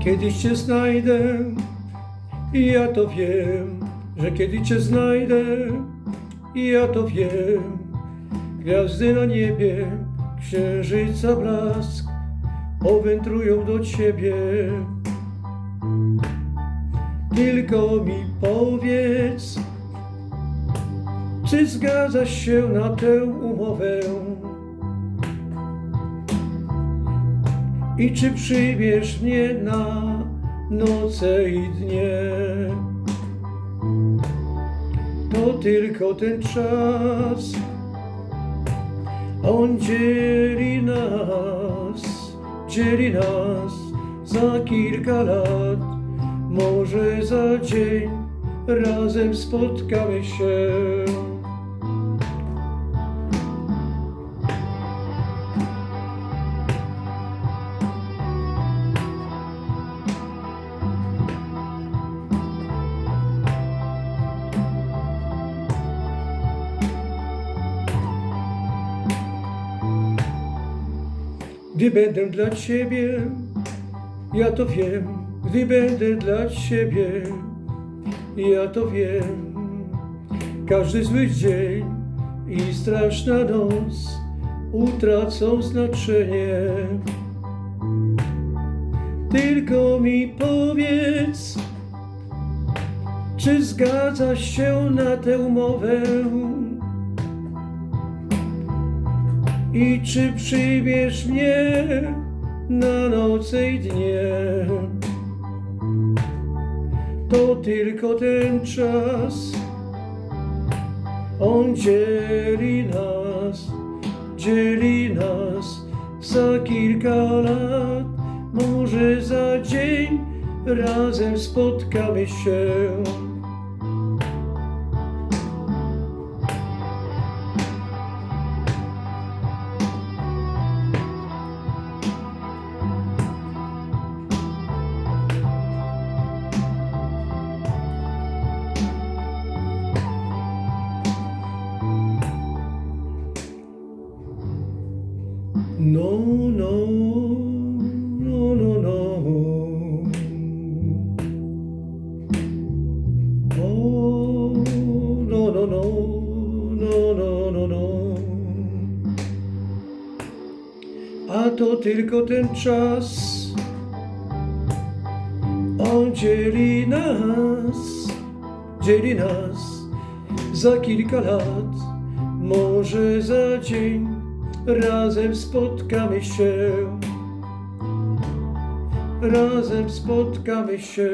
Kiedyś cię znajdę, ja to wiem, że kiedy cię znajdę, ja to wiem. Gwiazdy na niebie, księżyca blask, owędrują do ciebie. Tylko mi powiedz, czy zgadzasz się na tę umowę? I czy przyjmiesz mnie na noce i dnie? To tylko ten czas, on dzieli nas, dzieli nas za kilka lat, może za dzień razem spotkamy się. Gdy będę dla Ciebie, ja to wiem, gdy będę dla Ciebie, ja to wiem. Każdy zły dzień i straszna noc utracą znaczenie. Tylko mi powiedz, czy zgadzasz się na tę umowę? I czy przyjmiesz mnie na noce i dnie? To tylko ten czas, on dzieli nas, dzieli nas za kilka lat, może za dzień razem spotkamy się. No, no, no, no, no. Oh, no, no, no, no, no, no, no. A to tylko ten czas, on dzieli nas, dzieli nas za kilka lat, może za dzień razem spotkamy się. Razem spotkamy się.